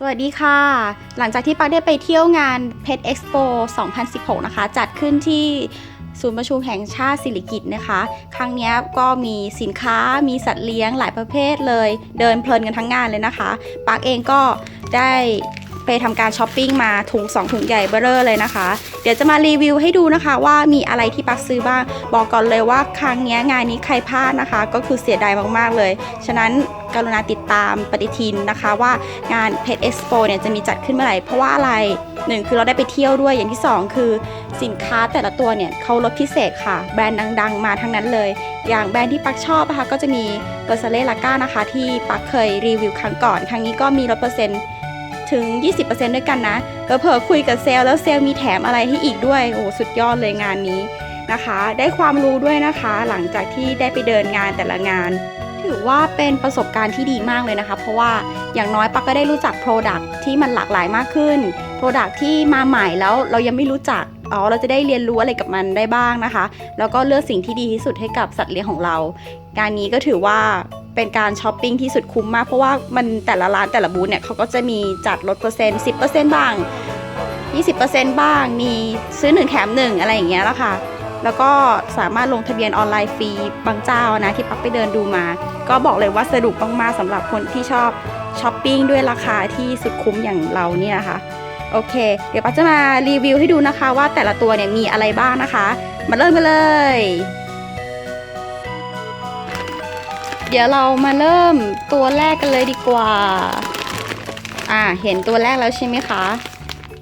สวัสดีค่ะ หลังจากที่ปักได้ไปเที่ยวงาน Pet Expo 2016 นะคะ จัดขึ้นที่ศูนย์ประชุมแห่งชาติสิริกิตนะคะ ครั้งนี้ก็มีสินค้ามีสัตว์เลี้ยงหลายประเภทเลย เดินเพลินกันทั้งงานเลยนะคะปักเองก็ได้ ไปทำการช้อปปิ้งมาถุง2ถุงใหญ่เบ้อเร่อเลยนะคะ เดี๋ยวจะมารีวิวให้ดูนะคะว่ามีอะไรที่ปักซื้อบ้าง บอกก่อนเลยว่าครั้งนี้งานนี้ใครพลาดนะคะ ก็คือเสียดายมากๆเลย ฉะนั้นกรุณาติดตามปฏิทินนะคะว่างาน Pet Expo เนี่ยจะมีจัดขึ้นเมื่อไหร่เพราะว่าอะไรหนึ่งคือเราได้ไปเที่ยวด้วยอย่างที่สองคือสินค้าแต่ละตัวเนี่ยเขาลดพิเศษค่ะ แบรนด์ดังๆ มาทั้งนั้นเลย อย่างแบรนด์ที่ปักชอบนะคะก็จะมีเบอร์เซเลลาก้านะคะ ที่ปักเคยรีวิวครั้งก่อน ครั้งนี้ก็มีลดเปอร์เซ็นต์ ถึง 20%ด้วยกันนะเผลอๆคุยกับเซลแล้วเซลมีแถมอะไรให้อีกด้วย โอ้สุดยอดเลยงานนี้นะคะ ได้ความรู้ด้วยนะคะ หลังจากที่ได้ไปเดินงานแต่ละงาน ถือว่าเป็นประสบการณ์ที่ดีมากเลยนะคะ เพราะว่าอย่างน้อยปักก็ได้รู้จัก Product ที่มันหลากหลายมากขึ้น Product ที่มาใหม่แล้วเรายังไม่รู้จักอ๋อเราจะได้เรียนรู้อะไรกับมันได้บ้างนะคะ แล้วก็เลือกสิ่งที่ดีที่สุดให้กับสัตว์เลี้ยงของเรา การนี้ก็ถือว่า เป็นการช้อปปิ้งที่สุดคุ้มมาก เพราะว่ามันแต่ละร้านแต่ละบูธเนี่ยเขาก็จะมีจัดลดเปอร์เซ็นต์10%บ้าง20%บ้าง มีซื้อ1แถม1อะไรอย่างเงี้ยแล้วค่ะ แล้วก็สามารถลงทะเบียนออนไลน์ฟรีบางเจ้านะที่ปั๊กไปเดินดูมา ก็บอกเลยว่าสะดวกมากๆสำหรับคนที่ชอบช้อปปิ้งด้วยราคาที่สุดคุ้มอย่างเราเนี่ยนะคะโอเค เดี๋ยวปักจะมารีวิวให้ดูนะคะว่าแต่ละตัวเนี่ยมีอะไรบ้างนะคะ มาเริ่มกันเลย เดี๋ยวเรามาเริ่มตัวแรกกันเลยดีกว่า อ่า เห็นตัวแรกแล้วใช่ไหมคะ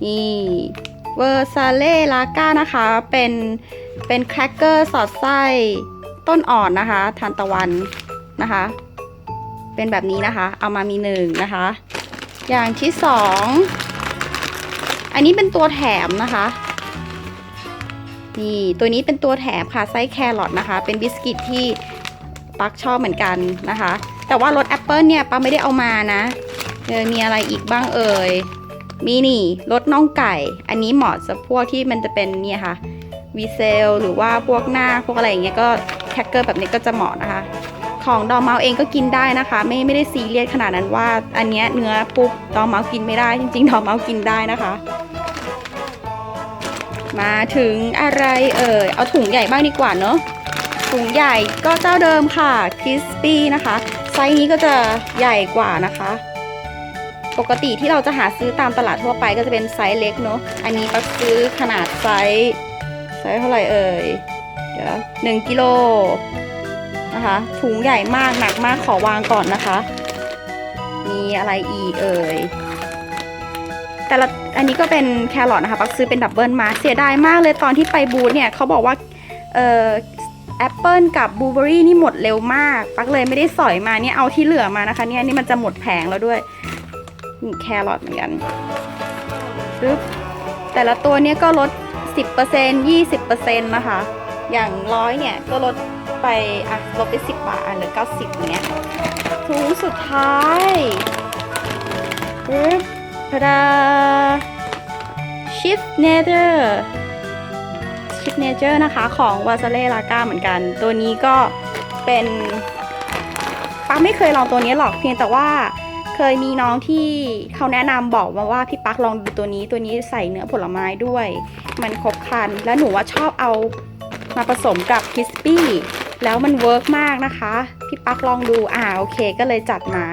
นี่เวอร์ซาเล่ลาก้านะคะ เป็น เป็นแครกเกอร์สอดไส้ต้นอ่อนนะคะ ทานตะวันนะคะ เป็นแบบนี้นะคะ เอามามีหนึ่งนะคะ อย่างที่สอง อันนี้เป็นตัวแถมนะคะนี่ตัวนี้เป็นตัวแถมค่ะไส้แครอทนะคะ เป็นบิสกิตที่ ปักชอบเหมือนกันนะคะ แต่ว่ารสแอปเปิลเนี่ยปักไม่ได้เอามานะเออมีอะไรอีกบ้างเอ่ยมีนี่รสน่องไก่ อันนี้เหมาะสำหรับพวกที่มันจะเป็นเนี่ยค่ะวีเซลหรือว่าพวกหน้าพวกอะไรอย่างเงี้ยก็แคคเกอร์แบบนี้ก็จะเหมาะนะคะ ของดอมเมาเองก็กินได้นะคะ ไม่ไม่ได้ซีเรียสขนาดนั้นว่า อันเนี้ยเนื้อปุ๊บดอมเมากินไม่ได้จริง ๆ ดอมเมากินได้นะคะ มาถึงอะไรเอ่ยเอาถุงใหญ่บ้างดีกว่าเนอะ ถุงใหญ่ก็เจ้าเดิมค่ะคริสปี้นะคะ ไซส์นี้ก็จะใหญ่กว่านะคะ ปกติที่เราจะหาซื้อตามตลาดทั่วไปก็จะเป็นไซส์เล็กเนอะอันนี้ปักซื้อขนาดไซส์ไซส์เท่าไหร่เอ่ยเดี๋ยวหนึ่งกิโลนะคะถุงใหญ่มากหนักมากขอวางก่อนนะคะ มีอะไรอีกเอ่ยแต่ละอันนี้ก็เป็นแครอทนะคะปักซื้อเป็นดับเบิลมาเสียดายมากเลยตอนที่ไปบูธเนี่ยเขาบอกว่าเอ่อ แอปเปิลกับบลูเบอรี่นี่หมดเร็วมากปักเลยไม่ได้สอยมาเนี่ยเอาที่เหลือมานะคะ เนี่ยนี่มันจะหมดแผงแล้วด้วยแครอทเหมือนกันปึ๊บแต่ละตัวเนี่ยก็ลด 10% 20%นะคะ อย่างร้อยเนี่ยก็ลดไปอะลดไป 10 บาทอะเหลือ90อย่างเงี้ยถุงสุดท้ายปึ๊บทาดาชิฟเนเจอร์ ชิฟเนเจอร์นะคะของวาซาเล่ลาก้าเหมือนกัน ตัวนี้ก็เป็นปักไม่เคยลองตัวนี้หรอกเพียงแต่ว่าเคยมีน้องที่เขาแนะนำบอกมาว่าพี่ปักลองดูตัวนี้ตัวนี้ใส่เนื้อผลไม้ด้วย มันครบครัน แล้วหนูว่าชอบเอามาผสมกับคิสปี้แล้วมันเวิร์กมากนะคะ พี่ปักลองดูอ่าโอเคก็เลยจัดมา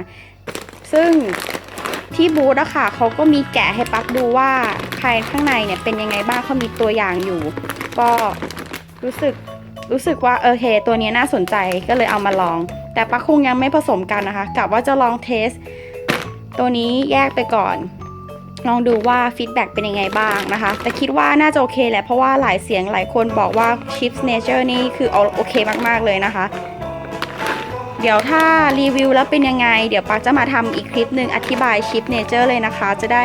ซึ่ง ที่บูธอะค่ะเขาก็มีแกะให้ปักดูว่าภายข้างในเนี่ยเป็นยังไงบ้างเขามีตัวอย่างอยู่ ก็รู้สึกรู้สึกว่าเออเคตัวนี้น่าสนใจก็เลยเอามาลอง แต่ปักคงยังไม่ผสมกันนะคะกะว่าจะลองเทส ตัวนี้แยกไปก่อน ลองดูว่าฟีดแบ็กเป็นยังไงบ้างนะคะ แต่คิดว่าน่าจะโอเคแหละเพราะว่าหลายเสียงหลายคนบอกว่า Chips Nature นี่คือโอเคมากๆเลยนะคะ เดี๋ยวถ้ารีวิวแล้วเป็นยังไง เดี๋ยวปักจะมาทำอีกคลิปหนึ่งอธิบาย Chip Nature เลยนะคะ จะได้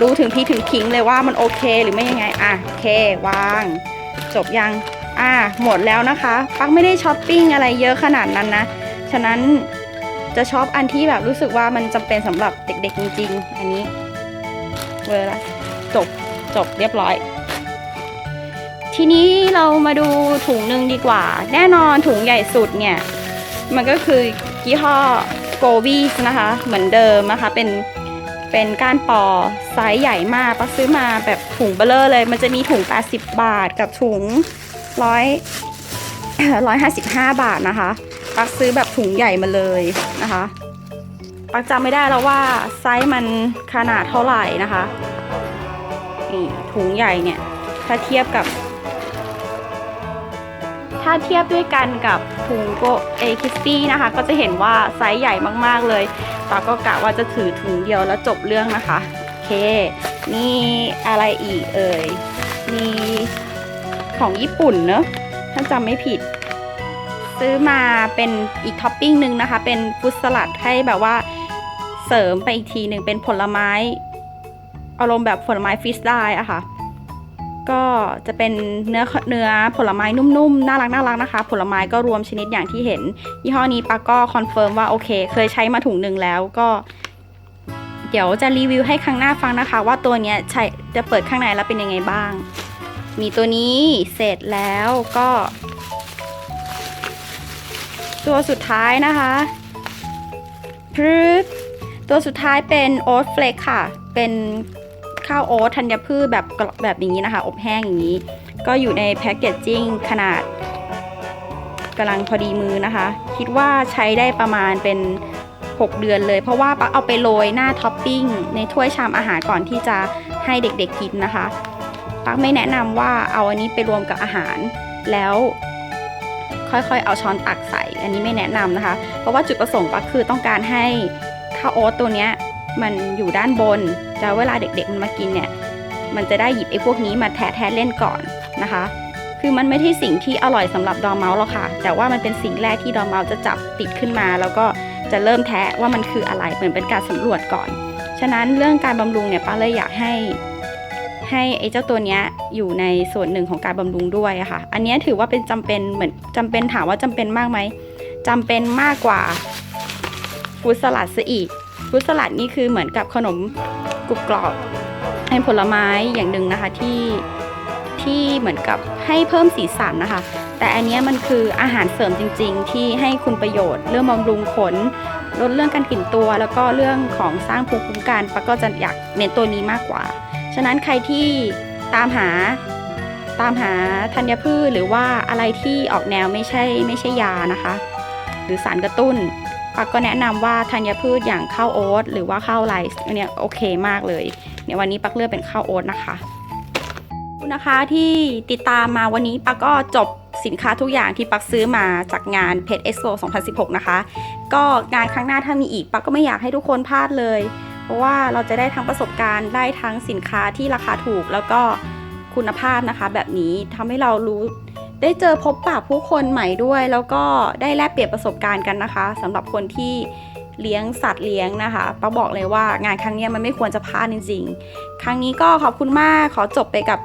รู้ถึงพี่ถึงคิงเลยว่ามันโอเคหรือไม่ยังไง อะโอเควาง จบยัง อะหมดแล้วนะคะ ปักไม่ได้ช้อปปิ้งอะไรเยอะขนาดนั้นนะ ฉะนั้นจะชอบอันที่แบบรู้สึกว่ามันจำเป็นสำหรับเด็กๆจริง ๆ อันนี้เวอร์ละจบจบเรียบร้อย ทีนี้เรามาดูถุงหนึ่งดีกว่า แน่นอนถุงใหญ่สุดเนี่ย มันก็คือยี่ห้อโกวีสนะคะ เหมือนเดิมนะคะ เป็นเป็นก้านปอไซส์ใหญ่มากปักซื้อมาแบบถุงเบลเลอร์เลย มันจะมีถุง 80 บาทกับถุงร้อยร้อยห้าสิบห้าบาทนะคะ ปักซื้อแบบถุงใหญ่มาเลยนะคะ ปักจำไม่ได้แล้วว่าไซส์มันขนาดเท่าไหร่นะคะนี่ถุงใหญ่เนี่ย ถ้าเทียบกับ ถ้าเทียบด้วยกันกับถุงโกเอคิสปี้นะคะ ก็จะเห็นว่าไซส์ใหญ่มากๆเลยปักก็กะว่าจะถือถุงเดียวแล้วจบเรื่องนะคะโอเค นี่อะไรอีกเอ่ย มีของญี่ปุ่นเนอะถ้าจำไม่ผิด ซื้อมาเป็นอีกท็อปปิ้งหนึ่งนะคะ เป็นฟุตสลัดให้แบบว่าเสริมไปอีกทีหนึ่งเป็นผลไม้อารมณ์แบบผลไม้ฟิสได้อะค่ะ ก็จะเป็นเนื้อเนื้อผลไม้นุ่มๆ น่ารักน่ารักนะคะ ผลไม้ก็รวมชนิดอย่างที่เห็น ยี่ห้อนี้ปาก็คอนเฟิร์มว่าโอเค เคยใช้มาถุงหนึ่งแล้วก็ เดี๋ยวจะรีวิวให้ครั้งหน้าฟังนะคะ ว่าตัวเนี้ยใช้จะเปิดข้างในแล้วเป็นยังไงบ้าง มีตัวนี้เสร็จแล้วก็ ตัวสุดท้ายนะคะพรึตัวสุดท้ายเป็นโอ๊ตเฟลกค่ะ เป็น ข้าวโอ๊ตธัญพืชแบบแบบอย่างนี้นะคะ อบแห้งอย่างนี้ ก็อยู่ในแพ็กเกจจิ้งขนาดกำลังพอดีมือนะคะ คิดว่าใช้ได้ประมาณเป็น 6 เดือนเลย เพราะว่าปักเอาไปโรยหน้าท็อปปิ้งในถ้วยชามอาหารก่อนที่จะให้เด็กๆกินนะคะ ปักไม่แนะนำว่าเอาอันนี้ไปรวมกับอาหารแล้วค่อยๆ เอาช้อนตักใส่ อันนี้ไม่แนะนำนะคะ เพราะว่าจุดประสงค์ปักคือต้องการให้ข้าวโอ๊ตตัวเนี้ย มันอยู่ด้านบนแล้วเวลาเด็กๆมันมากินเนี่ย มันจะได้หยิบไอ้พวกนี้มาแทะแทะเล่นก่อนนะคะ คือมันไม่ใช่สิ่งที่อร่อยสำหรับดอร์เมาส์หรอกค่ะ แต่ว่ามันเป็นสิ่งแรกที่ดอร์เมาส์จะจับติดขึ้นมา แล้วก็จะเริ่มแทะว่ามันคืออะไร เหมือนเป็นการสำรวจก่อน ฉะนั้นเรื่องการบำรุงเนี่ยป้าเลยอยากให้ให้ไอ้เจ้าตัวเนี้ยอยู่ในส่วนหนึ่งของการบำรุงด้วยอะค่ะ อันนี้ถือว่าเป็นจำเป็นเหมือนจำเป็นถามว่าจำเป็นมากไหมจำเป็นมากกว่าฟรุตสลัดซะอีก ฟรุตสลัดนี่คือเหมือนกับขนมกรุบกรอบให้ผลไม้อย่างหนึ่งนะคะที่ที่เหมือนกับให้เพิ่มสีสันนะคะ แต่อันนี้มันคืออาหารเสริมจริง ๆ ที่ให้คุณประโยชน์ เรื่องบำรุงขนลดเรื่องการกลิ่นตัว แล้วก็เรื่องของสร้างภูมิคุ้มกันปะก็จะอยากเน้นตัวนี้มากกว่า ฉะนั้นใครที่ตามหาตามหาธัญพืชหรือว่าอะไรที่ออกแนวไม่ใช่ไม่ใช่ยานะคะ หรือสารกระตุ้น ปักก็แนะนำว่าธัญพืชอย่างข้าวโอ๊ตหรือว่าข้าวไรซ์เนี่ยโอเคมากเลยเนี่ยวันนี้ปักเลือกเป็นข้าวโอ๊ตนะคะคุณนะคะที่ติดตามมาวันนี้ปักก็จบสินค้าทุกอย่างที่ปักซื้อมาจากงานเพจเอ็กโซ2016 นะคะ ก็งานครั้งหน้าถ้ามีอีกปักก็ไม่อยากให้ทุกคนพลาดเลย เพราะว่าเราจะได้ทั้งประสบการณ์ได้ทั้งสินค้าที่ราคาถูก แล้วก็คุณภาพนะคะ แบบนี้ทำให้เรารู้ ได้เจอพบปะผู้คนใหม่ด้วย แล้วก็ได้แลกเปลี่ยนประสบการณ์กันนะคะสำหรับคนที่เลี้ยงสัตว์เลี้ยงนะคะป้าบอกเลยว่างานครั้งนี้มันไม่ควรจะพลาดจริง ๆ ครั้งนี้ก็ขอบคุณมากขอจบไปกับ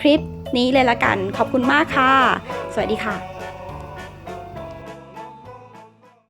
คลิปนี้เลยละกัน ขอบคุณมากค่ะ สวัสดีค่ะ